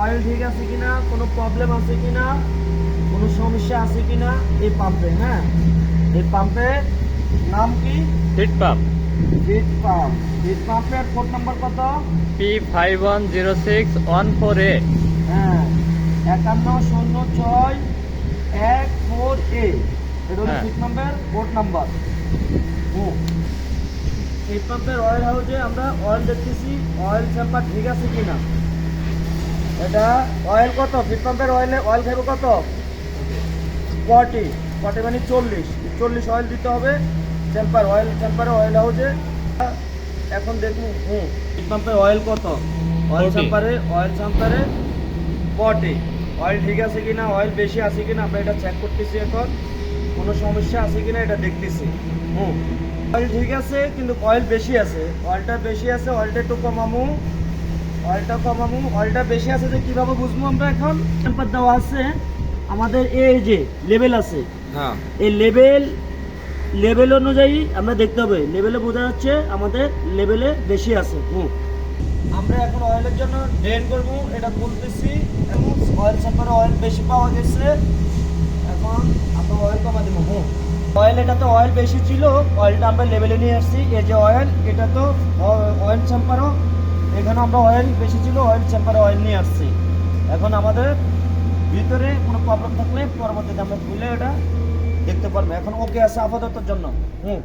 Oil ঠিক আছে কিনা কোনো প্রবলেম আছে কিনা কোনো সমস্যা আছে কিনা এই পাম্পে হ্যাঁ? এই পাম্পের নাম কি? Heat pump heat pump heat পাম্পের কোড নাম্বার কত? P five one zero six one four A হ্যাঁ একান্ন শূন্য ছয় এক ফোর এ এটা হলো হ্যাঁ। হিট পাম্পের কোড নাম্বার হিট পাম্পের অয়েল হাউসে আমরা অয়েল দেখতেছি অয়েল চেম্বার ঠিক আছে কিনা? এটা অয়েল কত? হিট পাম্পের অয়েলে অয়েল খাইব কত? ফর্টি ফর্টি মানে চল্লিশ। চল্লিশ অয়েল দিতে হবে। চেম্পার অয়েল চেম্পারে অয়েল হাউজে এখন দেখুন হুম হিট পাম্পের অয়েল কত? অয়েল 40 চেম্পারে অয়েল চেম্পারে ফর্টি অয়েল ঠিক আছে কিনা অয়েল বেশি আছে কিনা আমরা এটা চেক করতেছি এখন। কোনো সমস্যা আছে কিনা এটা দেখতেছি। হুম অয়েল ঠিক আছে কিন্তু অয়েল বেশি আছে। অয়েলটা বেশি আছে অয়েলটা একটু কমামু। অয়েলটা কমামু অয়েলটা বেশি আছে যে কীভাবে বুঝব আমরা এখন? টেম্পার দেওয়া আছে। আমাদের এই যে লেভেল আছে। হ্যাঁ। এই লেভেল লেভেল অনুযায়ী আমরা দেখতে হবে। লেভেলে বোঝা যাচ্ছে আমাদের লেভেলে বেশি আছে। হুম। আমরা এখন অয়েলের জন্য ড্রেন করব। এটা বলতেছি এবং অয়েল চেম্বারে অয়েল বেশি পাওয়া গেছে। এখন আমরা অয়েল কমা দেবো। হুম। অয়েল এটাতে অয়েল বেশি ছিল। অয়েলটা আমরা লেভেলে নিয়ে আসছি। এই যে অয়েল এটা তো অয়েল চেম্বারও এখানে আমরা অয়েল বেশি ছিল অয়েল চেম্বারে অয়েল নিয়ে আসছি। এখন আমাদের ভিতরে কোনো প্রবলেম থাকলে পরবর্তীতে আমরা খুলে এটা দেখতে পারব। এখন ওকে আছে আপাতত জন্য। হুম।